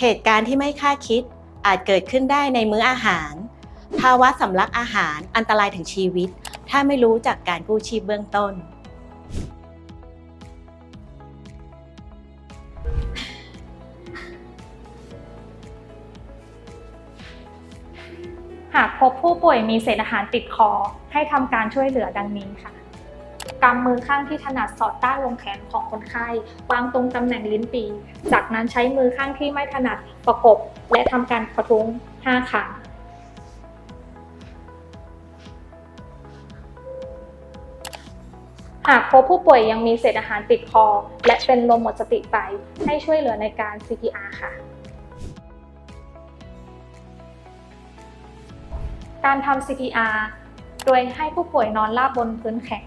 เหตุการณ์ที่ไม่คาดคิดอาจเกิดขึ้นได้ในมื้ออาหาร ภาวะสำลักอาหารอันตรายถึงชีวิต ถ้าไม่รู้จากการกู้ชีพเบื้องต้น หากพบผู้ป่วยมีเศษอาหารติดคอให้ทำการช่วยเหลือดังนี้ค่ะ กำมือข้างที่ถนัดสอดใต้วงแขนของคนไข้ วางตรงตำแหน่งลิ้นปี จากนั้นใช้มือข้างที่ไม่ถนัดประกบ และทำการกระทุ้ง 5 ครั้งหากพบผู้ป่วยยังมีเศษอาหารติดคอ และเป็นลมหมดสติไป ให้ช่วยเหลือในการ CPR ค่ะ การทำ CPR โดยให้ผู้ป่วยนอนราบบนพื้นแข็ง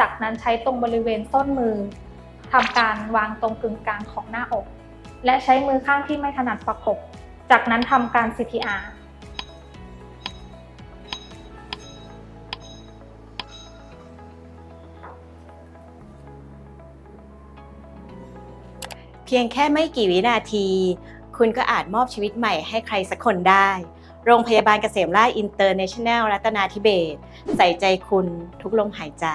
จากนั้นใช้ตรงบริเวณส้นมือทำการวางตรงกึ่งกลางของหน้าอก และใช้มือข้างที่ไม่ถนัดประกบ จากนั้นทำการ CPR เพียงแค่ไม่กี่วินาที คุณก็อาจมอบชีวิตใหม่ให้ใครสักคนได้ โรงพยาบาลเกษมราชอินเตอร์เนชั่นแนลรัตนาธิเบศใส่ใจคุณทุกลมหายใจ